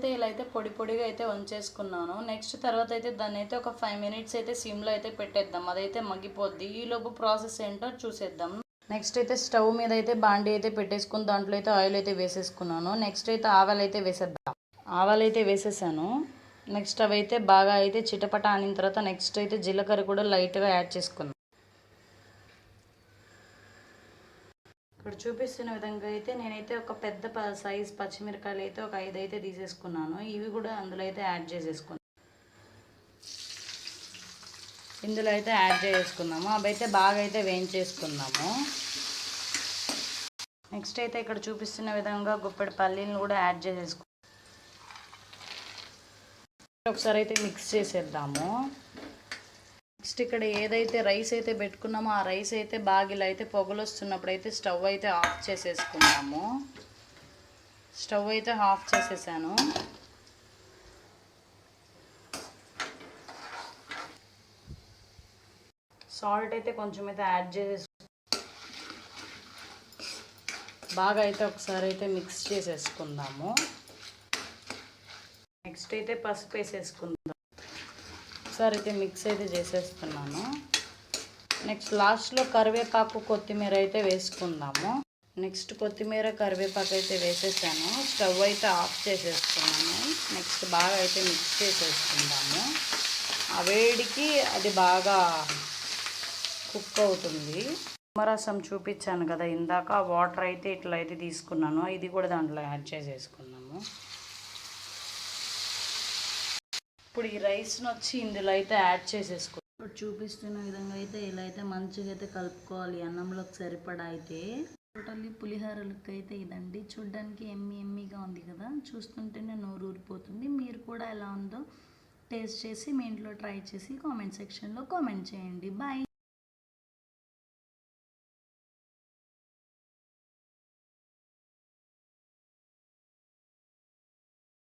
అయితే ఇలా అయితే పొడి పొడిగా అయితే వంచేసుకున్నాను. నెక్స్ట్ తర్వాత అయితే దాన్ని అయితే ఒక ఫైవ్ మినిట్స్ అయితే సిమ్లో అయితే పెట్టేద్దాం. అదైతే మగ్గిపోద్ది. ఈలోపు ప్రాసెస్ ఏంటో చూసేద్దాం. నెక్స్ట్ అయితే స్టవ్ మీద అయితే బాండీ అయితే పెట్టేసుకుని దాంట్లో అయితే ఆయిల్ అయితే వేసేసుకున్నాను. నెక్స్ట్ అయితే ఆవాలు అయితే వేసేద్దాం. ఆవాలు అయితే వేసేసాను. నెక్స్ట్ అవి అయితే బాగా అయితే చిటపట ఆనిన తర్వాత నెక్స్ట్ అయితే జీలకర్ర కూడా లైట్గా యాడ్ చేసుకున్నాను. ఇక్కడ చూపిస్తున్న విధంగా అయితే నేనైతే ఒక పెద్ద ప సైజ్ పచ్చిమిరకాయలు అయితే ఒక ఐదు అయితే తీసేసుకున్నాను. ఇవి కూడా అందులో అయితే యాడ్ చేసేసుకున్నాను ఇందులో అయితే యాడ్ చేసుకున్నాము అవి అయితే బాగా అయితే వేయించేసుకున్నాము. నెక్స్ట్ అయితే ఇక్కడ చూపిస్తున్న విధంగా గుప్పెడు పల్లీలను కూడా యాడ్ చేసేసుకున్నాం ఒకసారి అయితే మిక్స్ చేసేద్దాము. నెక్స్ట్ ఇక్కడ ఏదైతే రైస్ అయితే పెట్టుకున్నామో ఆ రైస్ అయితే బాగిలో అయితే పొగలు వస్తున్నప్పుడు అయితే స్టవ్ అయితే ఆఫ్ చేసేసుకున్నాము. స్టవ్ అయితే ఆఫ్ చేసేసాను. సాల్ట్ అయితే కొంచెం అయితే యాడ్ చేసేసు బాగా అయితే ఒకసారి అయితే మిక్స్ చేసేసుకుందాము. నెక్స్ట్ అయితే పసుపు వేసేసుకుందాం. ఒకసారి అయితే మిక్స్ అయితే చేసేస్తున్నాను. నెక్స్ట్ లాస్ట్లో కరివేపాకు కొత్తిమీర అయితే వేసుకుందాము. నెక్స్ట్ కొత్తిమీర కరివేపాకు అయితే వేసేసాను. స్టవ్ అయితే ఆఫ్ చేసేసుకున్నాను నెక్స్ట్ బాగా అయితే మిక్స్ చేసేసుకుందాము. ఆ వేడికి అది బాగా కుక్ అవుతుంది. నిమ్మరసం చూపించాను కదా ఇందాక వాటర్ అయితే ఇట్లా అయితే తీసుకున్నాను. ఇది కూడా దాంట్లో యాడ్ చేసేసుకున్నాము ఇప్పుడు ఈ రైస్ని వచ్చి ఇందులో అయితే యాడ్ చేసేసుకో. ఇప్పుడు చూపిస్తున్న విధంగా అయితే ఇలా అయితే మంచిగా అయితే కలుపుకోవాలి. అన్నంలోకి సరిపడా అయితే. టోటల్లీ పులిహోర లుక్ అయితే ఇదండి. చూడ్డానికి ఎమ్మి ఎమ్మిగా ఉంది కదా. చూస్తుంటేనే నోరు ఊరిపోతుంది. మీరు కూడా ఎలా ఉందో టేస్ట్ చేసి మీ ఇంట్లో ట్రై చేసి కామెంట్ సెక్షన్లో కామెంట్ చేయండి. బాయ్.